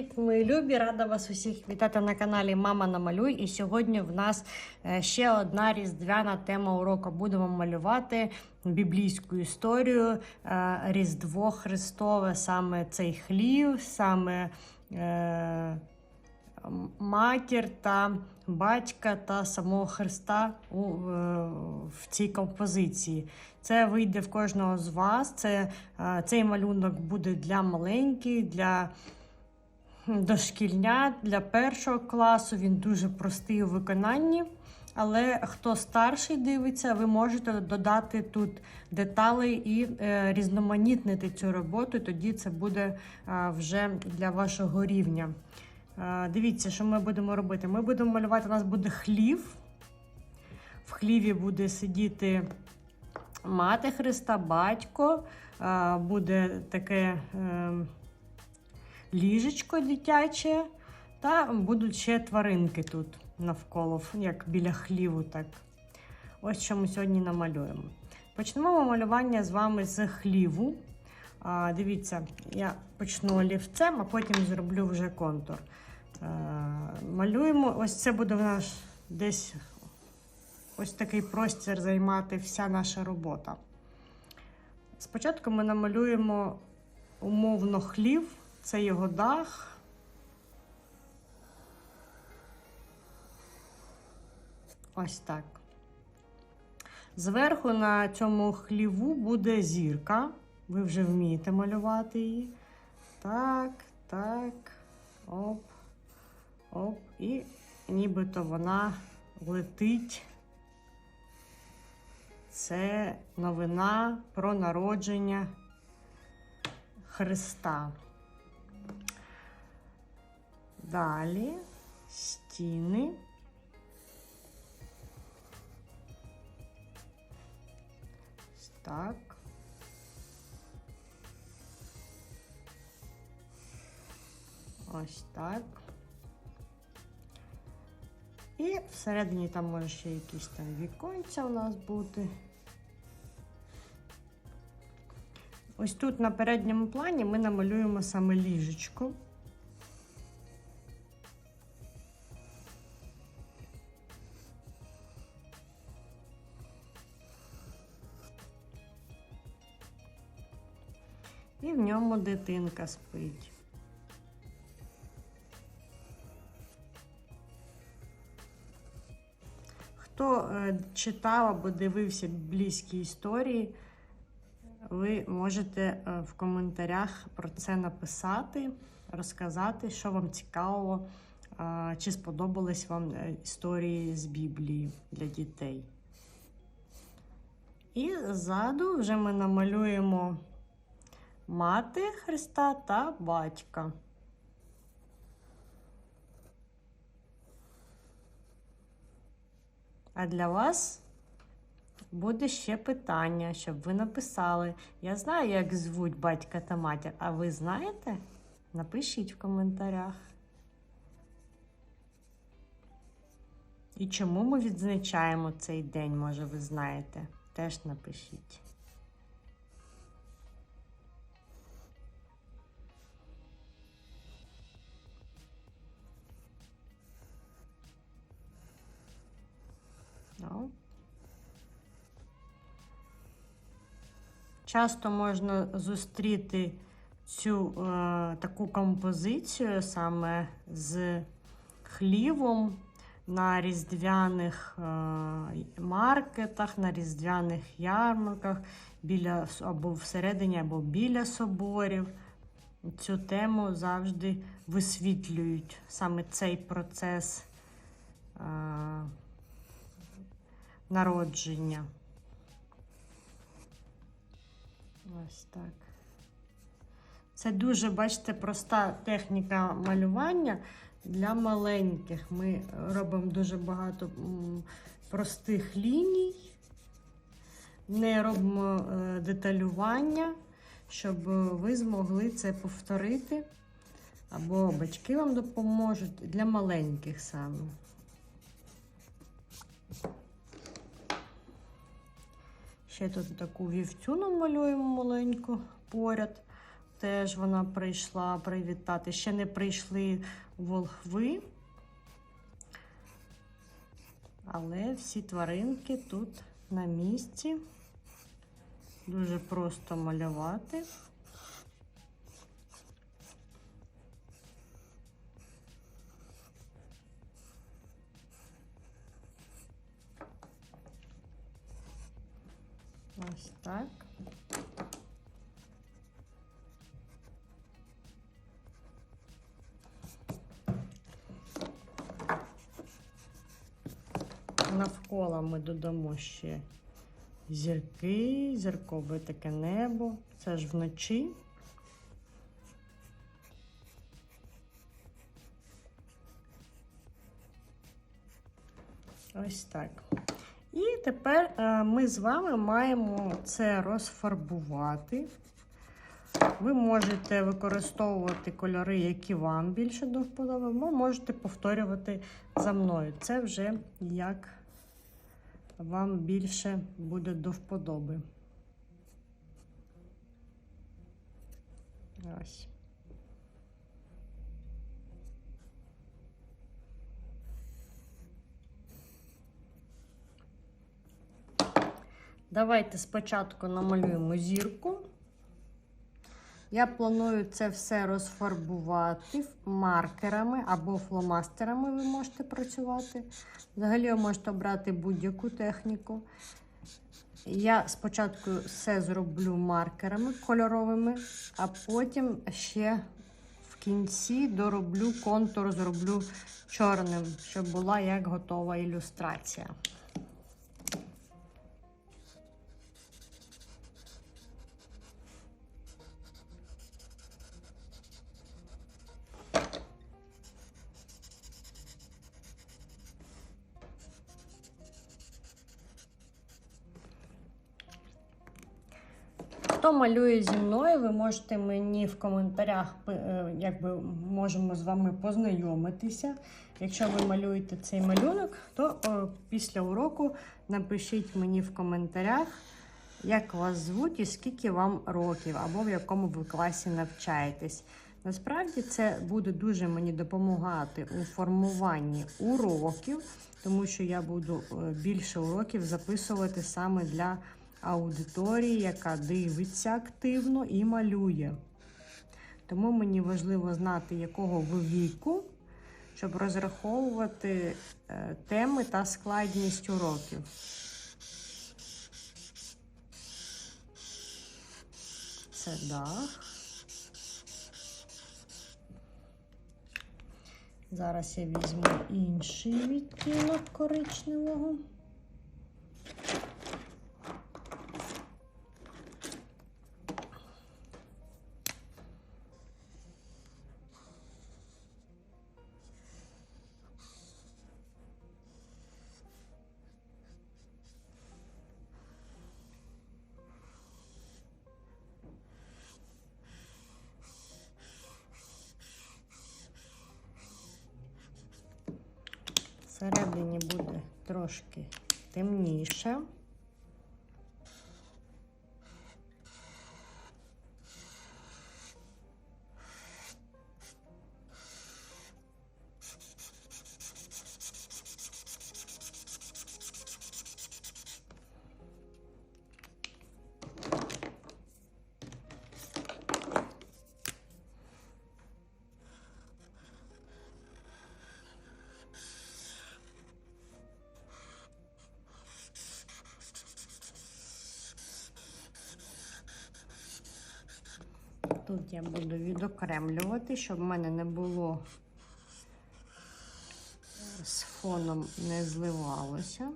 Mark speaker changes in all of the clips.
Speaker 1: Привіт, мої любі! Рада вас усіх вітати на каналі Мама Намалюй. І сьогодні в нас е, ще одна різдвяна тема уроку. Будемо малювати біблійську історію е, Різдво Христове, саме цей хлів, саме е, матір та батька та самого Христа у, в цій композиції. Це вийде в кожного з вас. Це, цей малюнок буде для маленьких, для дошкільнят, для першого класу. Він дуже простий у виконанні. Але хто старший дивиться, ви можете додати тут деталі і е, різноманітнити цю роботу. Тоді це буде е, вже для вашого рівня. Е, дивіться, що ми будемо робити. Ми будемо малювати, у нас буде хлів. В хліві буде сидіти мати Христа, батько, е, буде таке е, ліжечко дитяче, та будуть ще тваринки тут навколо, як біля хліву. так. Ось що ми сьогодні намалюємо. Почнемо малювання з вами з хліву. А, Дивіться, я почну олівцем, а потім зроблю вже контур. А, малюємо, ось це буде в нас десь ось такий простір займати вся наша робота. Спочатку ми намалюємо умовно хлів, це його дах. Ось так. Зверху на цьому хліву буде зірка. Ви вже вмієте малювати її. Так, так, оп, оп. І нібито вона летить. Це новина про народження Христа. Далі стіни. Так. Ось так. І всередині там може ще якісь там віконця у нас бути. Ось тут на передньому плані ми намалюємо саме ліжечко. І дитинка спить. Хто е, читав або дивився біблійські історії, ви можете е, в коментарях про це написати, розказати, що вам цікаво, чи сподобались вам е, історії з Біблії для дітей. І ззаду вже ми намалюємо мати Христа та батька. А для вас буде ще питання, щоб ви написали. Я знаю, як звуть батька та матір, а ви знаєте? Напишіть в коментарях. І чому ми відзначаємо цей день, може, ви знаєте? Теж напишіть. Часто можна зустріти цю е, таку композицію саме з хлівом на різдвяних е, маркетах, на різдвяних ярмарках, біля, або всередині, або біля соборів. Цю тему завжди висвітлюють саме цей процес е, народження. Ось так. Це дуже, бачите, проста техніка малювання для маленьких. Ми робимо дуже багато простих ліній, не робимо е, деталювання, щоб ви змогли це повторити. Або батьки вам допоможуть для маленьких саме. Ще тут таку вівцю намалюємо маленьку поряд. теж вона прийшла привітати. Ще не прийшли волхви. Але всі тваринки тут на місці. Дуже просто малювати. Так. Навколо ми додамо ще зірки, зіркове таке небо. Це ж вночі. Ось так. І тепер е, ми з вами маємо це розфарбувати. Ви можете використовувати кольори, які вам більше до вподоби, або можете повторювати за мною. Це вже як вам більше буде до вподоби. Ось. Давайте спочатку намалюємо зірку. Я планую це все розфарбувати маркерами або фломастерами ви можете працювати. Взагалі ви можете обрати будь-яку техніку. Я спочатку все зроблю маркерами кольоровими, а потім ще в кінці дороблю контур, зроблю чорним, щоб була як готова ілюстрація. Малює зі мною, ви можете мені в коментарях, е, якби можемо з вами познайомитися. Якщо ви малюєте цей малюнок, то о, після уроку напишіть мені в коментарях, як вас звуть і скільки вам років, або в якому ви класі навчаєтесь. Насправді це буде дуже мені допомагати у формуванні уроків, тому що я буду е, більше уроків записувати саме для аудиторії, яка дивиться активно і малює. Тому мені важливо знати, якого ви віку, щоб розраховувати е, теми та складність уроків. Це дах. Зараз я візьму інший відтінок коричневого. proszę. Я буду відокремлювати, щоб в мене не було з фоном не зливалося.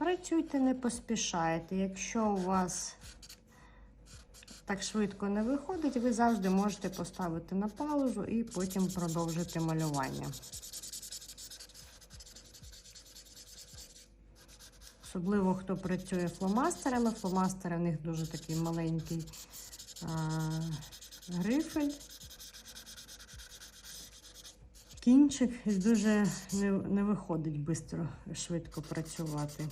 Speaker 1: Працюйте, не поспішайте. Якщо у вас так швидко не виходить, ви завжди можете поставити на паузу і потім продовжити малювання. Особливо хто працює фломастерами. Фломастери в них дуже такий маленький а, грифель. Кінчик дуже не, не виходить швидко, швидко працювати.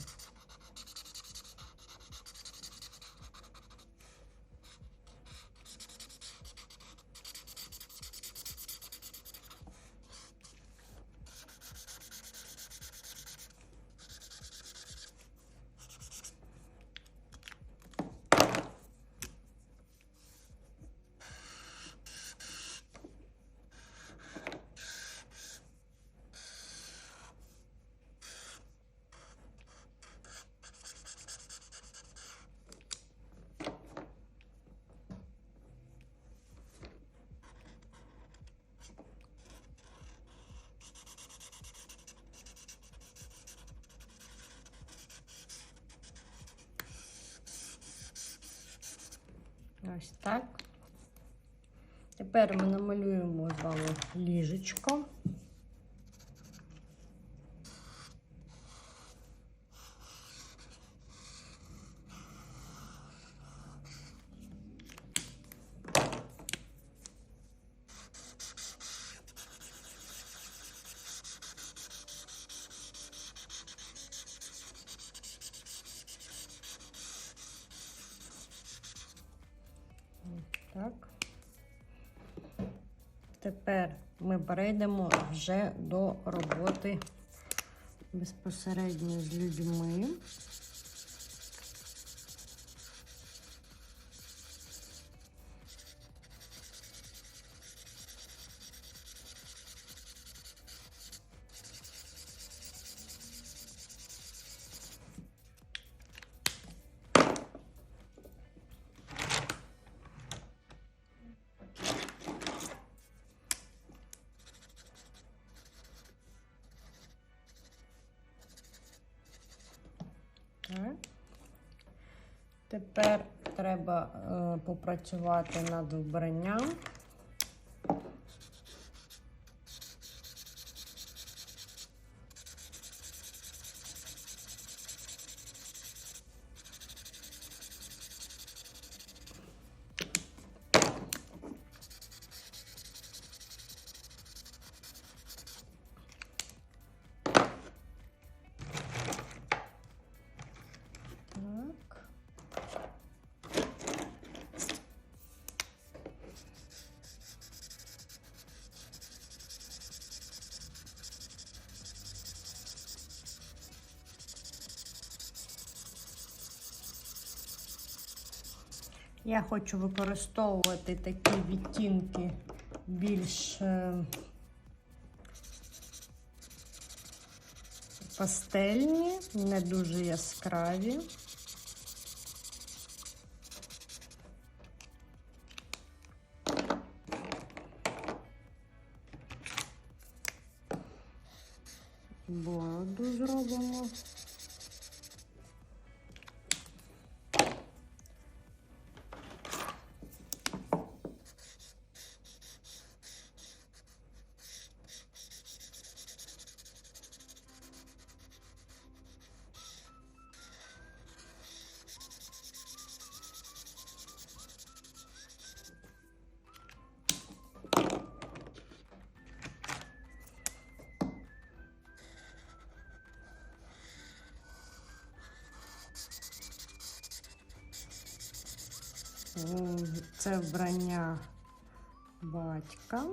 Speaker 1: Ось так. Тепер ми намалюємо з вами ліжечко. Тепер ми перейдемо вже до роботи безпосередньо з людьми. Тепер треба е, попрацювати над вбранням. Я хочу використовувати такі відтінки більш е, пастельні, не дуже яскраві. Це вбрання батька.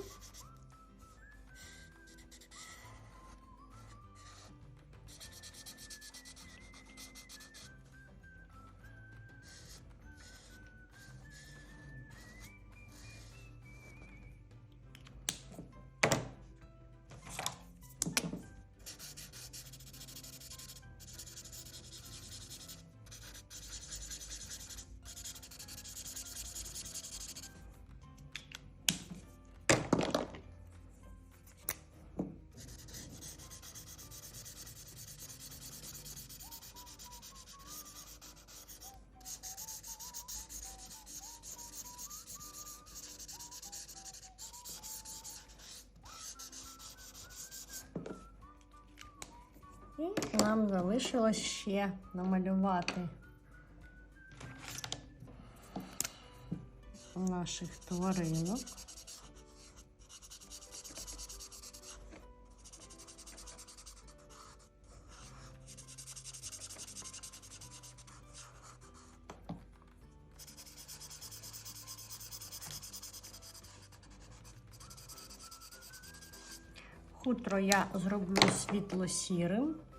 Speaker 1: Нам залишилось ще намалювати наших тваринок. Хутро я зроблю світло-сірим. І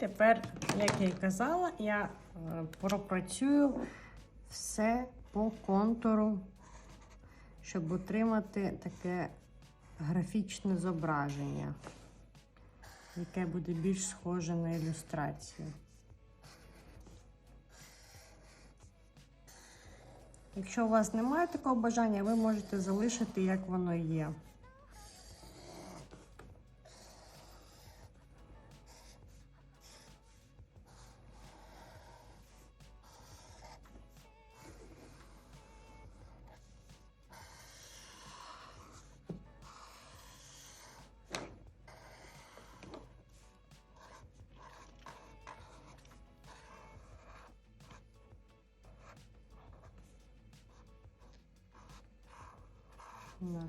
Speaker 1: тепер, як я й казала, я е, пропрацюю все по контуру, щоб отримати таке графічне зображення, яке буде більш схоже на ілюстрацію. Якщо у вас немає такого бажання, ви можете залишити, як воно є.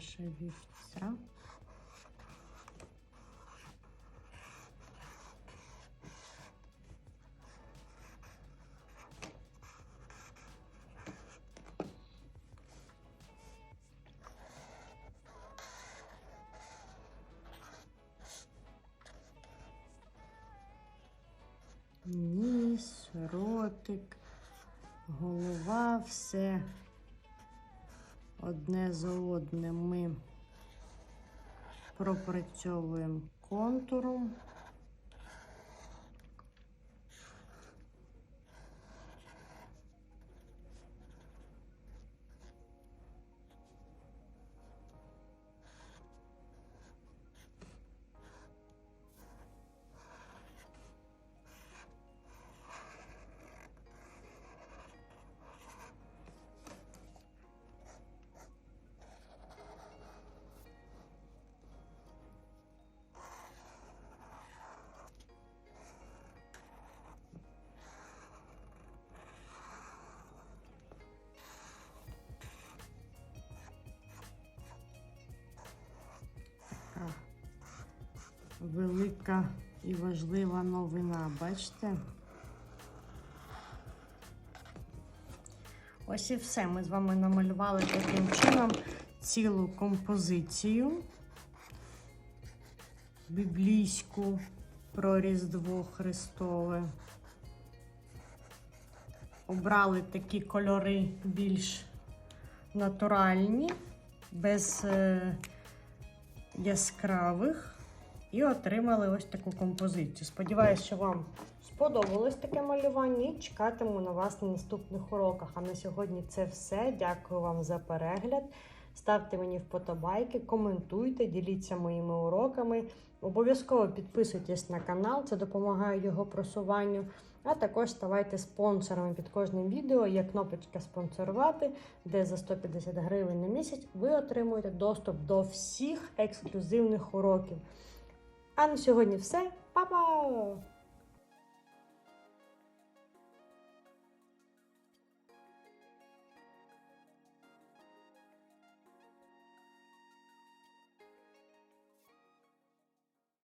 Speaker 1: Наша вівця. Ніс, ротик, голова, все одне за одним ми пропрацьовуємо контуром. Велика і важлива новина, бачите? Ось і все. Ми з вами намалювали таким чином цілу композицію біблійську про Різдво Христове. Обрали такі кольори більш натуральні, без е, яскравих і отримали ось таку композицію. Сподіваюсь, що вам сподобалось таке малювання і чекатиму на вас на наступних уроках. А на сьогодні це все. Дякую вам за перегляд. Ставте мені вподобайки, коментуйте, діліться моїми уроками. Обов'язково підписуйтесь на канал, це допомагає його просуванню. А також ставайте спонсорами під кожним відео. Є кнопочка спонсорувати, де за 150 гривень на місяць ви отримуєте доступ до всіх ексклюзивних уроків. А на сьогодні все. Па-па!